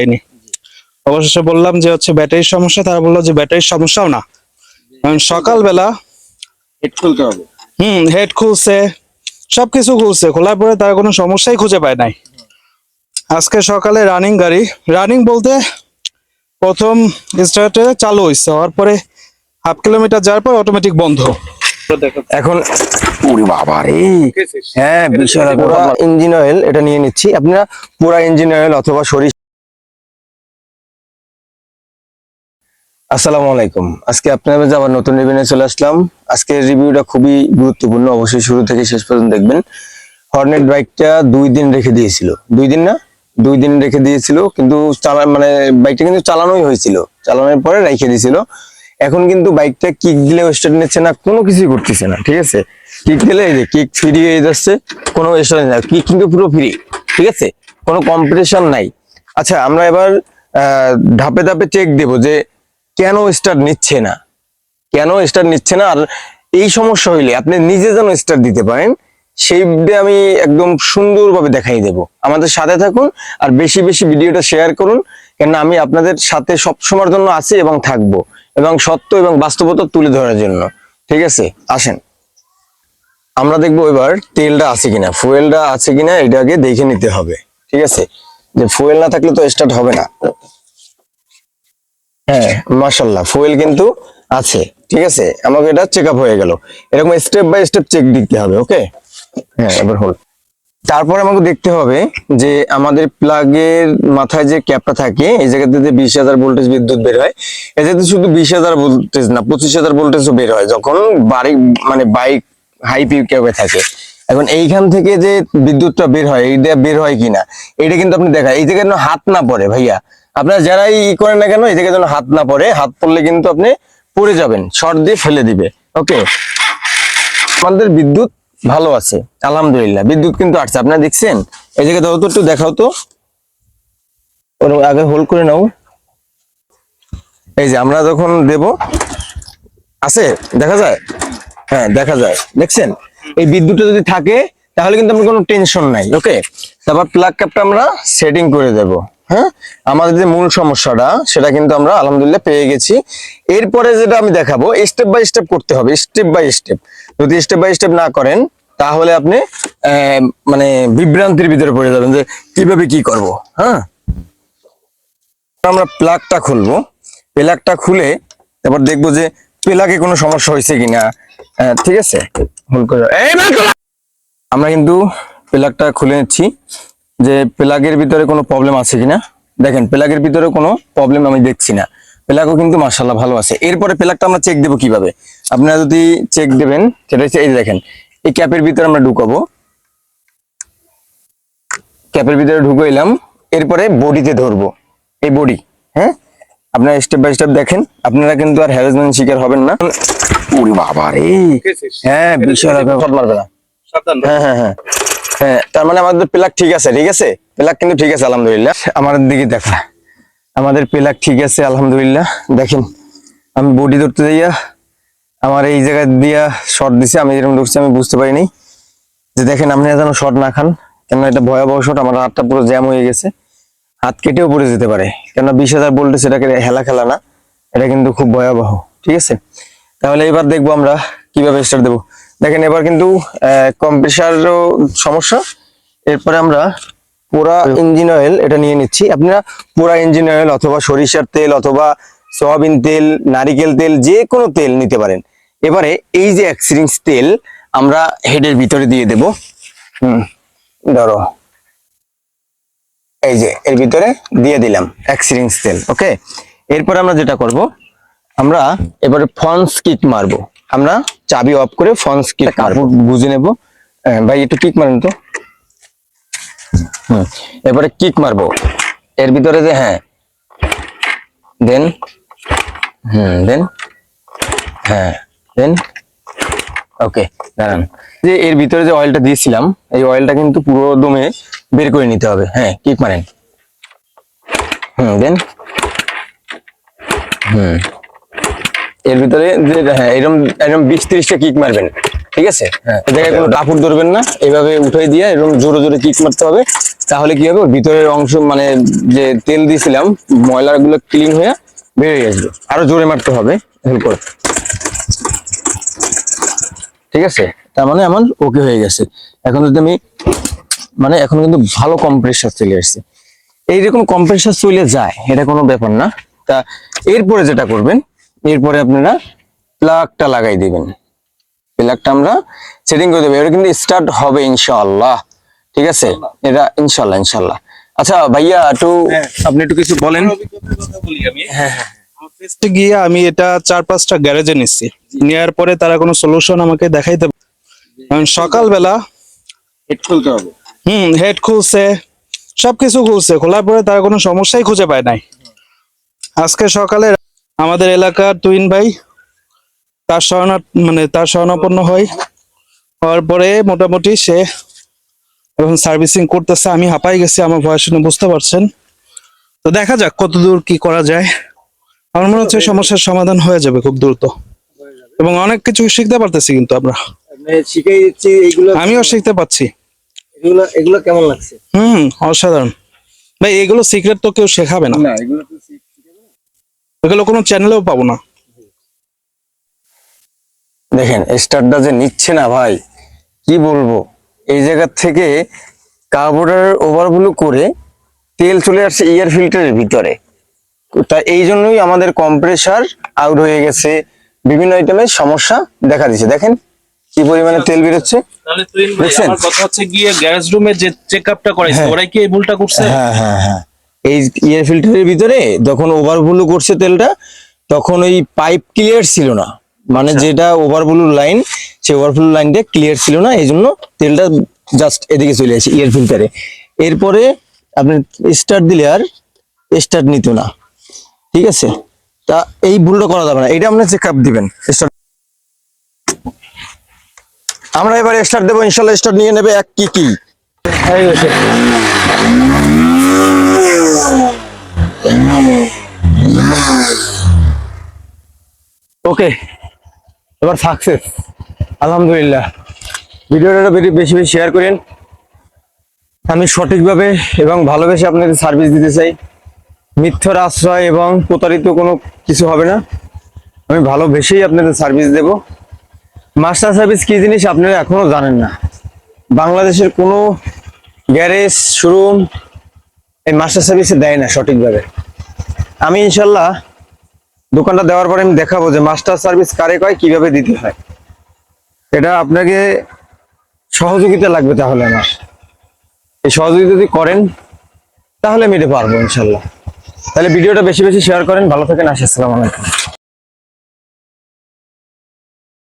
পাইনি। অবশেষে বললাম যে হচ্ছে ব্যাটারির সমস্যা তারা বলল যে ব্যাটারির সমস্যাও না। কারণ সকালবেলা হেড খুলতে হবে। হুম হেড খুলছে সবকিছু খুলছে। খোলার পরে তারা কোনো সমস্যাই খুঁজে পায় নাই। আজকে সকালে রানিং গাড়ি রানিং বলতে প্রথম স্টার্টে চালু হয়েছে হওয়ার পরে হাফ কিলোমিটার যাওয়ার পর অটোমেটিক বন্ধ। এখন ওরে বাবা রে। হ্যাঁ ইঞ্জিন অয়েল এটা নিয়ে নিচ্ছি। আপনারা পুরা ইঞ্জিন অয়েল অথবা সরিষা আসসালামু আলাইকুম। আজকে আপনাদের যে আবার নতুন রিভিউ নিয়ে চলে আসলাম, আজকের রিভিউটা খুবই গুরুত্বপূর্ণ, অবশ্যই শুরু থেকে শেষ পর্যন্ত দেখবেন। হর্নেট বাইকটা দুই দিন রেখে দিয়েছিল। দুই দিন না? দুই দিন রেখে দিয়েছিল, কিন্তু চালা মানে বাইকটা কিন্তু চালানোই হয়েছিল। চালানোর পরে রেখে দিয়েছিল। এখন কিন্তু বাইকটা কিক দিলেও স্টার্ট নিচ্ছে না, কোনো কিছুই করতেছে না, ঠিক আছে? কিক দিলে এই যে কিক ফ্রি হয়ে যাচ্ছে, কোনো স্টার্ট না কিক কিন্তু পুরো ফ্রি ঠিক আছে? কোনো কম্পিটিশন নাই। আচ্ছা আমরা এবার ধাপে ধাপে চেক দেব যে কেন স্টার্ট নিচ্ছে না? কেন স্টার নিচ্ছে না? আর এই সমস্যা হইলে আপনি নিজে যেন স্টার দিতে পারেন সেই আমি একদম সুন্দরভাবে দেখাই দেব। আমাদের সাথে থাকুন আর বেশি বেশি ভিডিওটা শেয়ার করুন কেন আমি আপনাদের সাথে সব সময়ের জন্য আছি এবং থাকব, এবং সত্য এবং বাস্তবতা তুলে ধরার জন্য। ঠিক আছে? আসেন। আমরা দেখব এবার তেলটা আছে কিনা, ফুয়েলটা আছে কিনা, এটা আগে দেখে নিতে হবে। ঠিক আছে? যে ফুয়েল না থাকলে তো স্টার্ট হবে না। হ্যাঁ। মাশাল্লাহ ফুয়েল কিন্তু আছে ঠিক আছে? আমাকে এটা চেক আপ হয়ে গেল। এরকম স্টেপ বাই স্টেপ চেক দিতে হবে ওকে হ্যাঁ এবার হল। তারপর আমাকে দেখতে হবে যে আমাদের প্লাগের মাথায় যে ক্যাপটা থাকে এই জায়গাতে যে বিশ হাজার ভোল্টেজ বিদ্যুৎ বের হয় এটাতে শুধু বিশ হাজার ভোল্টেজ না পঁচিশ হাজার ভোল্টেজও বের হয় যখন বাড়ি মানে বাইক হাই পি ক্যাপে থাকে। এখন এইখান থেকে যে বিদ্যুৎটা বের হয় এইটা বের হয় কিনা এটা কিন্তু আপনি দেখা এই জায়গায় হাত না পড়ে ভাইয়া। আপনারা যারাই ই করেন না কেন জায়গায় যেন হাত না পড়ে, হাত পড়লে কিন্তু আপনি পড়ে যাবেন, শর্ট দিয়ে ফেলে দিবে। ওকে আমাদের বিদ্যুৎ ভালো আছে, আলহামদুলিল্লাহ, বিদ্যুৎ কিন্তু আসছে। আপনারা দেখছেন? জায়গায় দাও তো, একটু দেখাও তো। ওর আগে হোল্ড করে নাও। এই যে আমরা যখন দেব, আছে? দেখা যায়? হ্যাঁ দেখা যায়। দেখছেন? এই বিদ্যুৎটা যদি থাকে, তাহলে কিন্তু আমরা কোনো টেনশন নাই ওকে তারপর প্লাগ ক্যাপটা আমরা সেটিং করে দেব। হ্যাঁ? আমাদের যে মূল সমস্যাটা, সেটা কিন্তু আমরা আলহামদুলিল্লাহ পেয়ে গেছি। এরপরে যেটা আমি দেখাবো স্টেপ বাই স্টেপ করতে হবে স্টেপ বাই স্টেপ যদি স্টেপ বাই স্টেপ না করেন, তাহলে আপনি মানে বিভ্রান্তির ভিতরে পড়ে যাবেন যে কীভাবে কি করব হ্যাঁ? আমরা প্লাগটা খুলবো। প্লাগটা খুলে তারপর দেখব যে প্লাগে কোনো সমস্যা হয়েছে কিনা। ঠিক আছে? ভুল করো। আমরা কিন্তু প্লাগটা খুলে নিচ্ছি। যে প্লাগের ভিতরে কোনো প্রবলেম আছে কিনা? দেখেন প্লাগের ভিতরে কোনো প্রবলেম আমি দেখছি না। প্লাগও কিন্তু মার্শাল্লাহ ভালো আছে। এরপরে প্লাগটা আমরা চেক দেবো কীভাবে? আপনারা যদি চেক দেবেন সেটা হচ্ছে এই দেখেন এই ক্যাপের ভিতরে আমরা ঢুকাবো। ক্যাপের ভিতরে ঢুকে এলাম এরপরে বডিতে ধরবো। এই বডি হ্যাঁ? আপনারা স্টেপ বাই স্টেপ দেখেন আপনারা কিন্তু আর হ্যারাসমেন্ট শিকার হবেন না। বাবা রে হ্যাঁ বিশাল মারবে না হ্যাঁ হ্যাঁ হ্যাঁ। হ্যাঁ তার মানে আমাদের প্লাগ ঠিক আছে ঠিক আছে? প্লাগ কিন্তু ঠিক আছে, আলহামদুলিল্লাহ। আমাদের দিকে দেখা। আমাদের প্লাগ ঠিক আছে, আলহামদুলিল্লাহ। দেখেন, আমি বডি ধরতে যাইয়া আমার এই জায়গা দিয়া শর্ট দিছে, আমি যেরকম ঢুকছি আমি বুঝতে পারিনি। যে দেখেন, আপনি যেন শর্ট না খান কেন এটা ভয়াবহ শট আমার হাতটা পুরো জ্যাম হয়ে গেছে। হাত কেটেও পড়ে যেতে পারে। কেন বিশ হাজার বলতে সেটাকে হেলা খেলা না, এটা কিন্তু খুব ভয়াবহ, ঠিক আছে? তাহলে এবার দেখব আমরা কীভাবে স্টার্ট দেবো। দেখেন, এবার কিন্তু কম্প্রেসারও সমস্যা। এরপরে আমরা পুরা ইঞ্জিন অয়েল এটা নিয়ে নিচ্ছি। আপনারা পুরা ইঞ্জিন অয়েল অথবা সরিষার তেল অথবা সয়াবিন তেল, নারিকেল তেল, যে কোনো তেল নিতে পারেন। এবারে এই যে এক্সিরিংস তেল আমরা হেডের ভিতরে দিয়ে দেব। হুম, ধরো। এই যে, এর ভিতরে দিয়ে দিলাম এক্সিরিংস তেল ওকে এরপরে আমরা যেটা করব, আমরা এবারে ফন্স কিক মারবো। আমরা চাবি অফ করে ফন্স কিক কাপড় বুঝে নেব। আহ, ভাই একটু কিক মারেন তো। হুম। এবারে কিক মারবো। এর ভিতরে যে হ্যাঁ। দেন। হুম দেন। হ্যাঁ দেন। ওকে দাঁড়ান। যে এর ভিতরে যে অয়েলটা দিয়েছিলাম এই অয়েলটা কিন্তু পুরো দমে বের করে নিতে হবে। হ্যাঁ কিক মারেন। হুম দেন। হুম। এর ভিতরে হ্যাঁ এরকম এরকম বিশ ত্রিশটা কিক মারবেন ঠিক আছে? হ্যাঁ। জায়গায় কোনো কাপড় ধরবেন না এইভাবে উঠাই দিয়ে এরকম জোরে জোরে কিক মারতে হবে। তাহলে কি হবে? ভিতরের অংশ মানে যে তেল দিয়েছিলাম ময়লাগুলো ক্লিন হয়ে বেরিয়ে আসবে। আরও জোরে মারতে হবে করে ঠিক আছে? তার মানে আমার ওকে হয়ে গেছে। এখন যদি আমি মানে এখন কিন্তু ভালো কম্প্রেসার চলে আসছে। এইরকম কম্প্রেসার চলে যায় এটা কোনো ব্যাপার না। তা এরপরে যেটা করবেন এরপরে আপনারা প্লাগটা লাগাই দিবেন। প্লাগটা আমরা সেটিং করে দেবো। এটা কিন্তু স্টার্ট হবে ইনশাআল্লাহ। ঠিক আছে? এটা ইনশাআল্লাহ ইনশাআল্লাহ। আচ্ছা ভাইয়া একটু আপনি একটু কিছু বলেন। হ্যাঁ হ্যাঁ গিয়ে আমি এটা চার পাঁচটা গ্যারেজে নিচ্ছি। নেওয়ার পরে তারা কোনো সলিউশন আমাকে দেখাইতে কারণ সকালবেলা হেড খুলতে হবে। হুম হেড খুলছে সবকিছু খুলছে। খোলার পরে তারা কোনো সমস্যাই খুঁজে পায় নাই। আজকে সকালে আমাদের এলাকার তুইন ভাই তার শরণা মানে তার শরণাপন্ন হয়। হওয়ার পরে মোটামুটি সে এখন সার্ভিসিং করতেছে আমি হাঁপাই গেছি আমার ভয় শুনে বুঝতে পারছেন। তো দেখা যাক কতদূর কি করা যায়। আমার মনে হচ্ছে সমস্যার সমাধান হয়ে যাবে খুব দ্রুত। এবং অনেক কিছু শিখতে পারতেছি কিন্তু আমরা। এইগুলো আমিও শিখতে পাচ্ছি এগুলো এগুলো কেমন লাগছে? হুম অসাধারণ। ভাই এগুলো সিক্রেট তো কেউ শেখাবে না। না এগুলো তো এগুলো কোনো চ্যানেলেও পাবো না। দেখেন স্টারটা যে নিচ্ছে না ভাই কি বলব? এই জায়গা থেকে কার্বোরেটর ওভারগুলো করে তেল চলে আসছে এয়ার ফিল্টারের ভিতরে। তা এই জন্যই আমাদের কম্প্রেসার আউট হয়ে গেছে। বিভিন্ন আইটেমের সমস্যা দেখা দিচ্ছে। দেখেন কি পরিমাণে তেল বেরোচ্ছে তাহলে তুই দেখছেন? আমার কথা হচ্ছে গিয়ে গ্যারেজ রুমে যে চেক আপটা করাইছে হ্যাঁ। ওরাই কি এই ভুলটা করছে? হ্যাঁ হ্যাঁ হ্যাঁ। এই এয়ার ফিল্টারের ভিতরে যখন ওভারফ্লো করছে তেলটা তখন ওই পাইপ ক্লিয়ার ছিল না। মানে যেটা ওভারফ্লো লাইন সেই ওভারফ্লো লাইনটা ক্লিয়ার ছিল না এই জন্য তেলটা জাস্ট এদিকে চলে আসে এয়ার ফিল্টারে এরপরে আপনি স্টার্ট দিলে আর স্টার্ট নিত না। ঠিক আছে? তা এই ভুলটা করা যাবে না। এটা আপনি চেক আপ দিবেন। স্টার্ট আমরা এবার স্টার্ট দেবো। ইনশাল্লাহ স্টার্ট নিয়ে নেবে। এক কি কি? হচ্ছে। ওকে এবার সাকসেস আলহামদুলিল্লাহ ভিডিওটা বেশি বেশি শেয়ার করেন। আমি সঠিকভাবে এবং ভালোবেসে আপনাদের সার্ভিস দিতে চাই। মিথ্যার আশ্রয় এবং প্রতারিত কোনো কিছু হবে না। আমি ভালোবেসেই আপনাদের সার্ভিস দেব। মাস্টার সার্ভিস কি জিনিস আপনারা এখনও জানেন না। বাংলাদেশের কোনো গ্যারেজ শোরুম এই মাস্টার সার্ভিসে দেয় না সঠিকভাবে। আমি ইনশাল্লাহ দোকানটা দেওয়ার পরে আমি দেখাবো যে মাস্টার সার্ভিস কারে কয়, কীভাবে দিতে হয়। এটা আপনাকে সহযোগিতা লাগবে তাহলে আমার। এই সহযোগিতা যদি করেন, তাহলে আমি এটা পারব ইনশাল্লাহ। তাহলে ভিডিওটা বেশি বেশি শেয়ার করেন। ভালো থাকেন আসি আসসালামু আলাইকুম।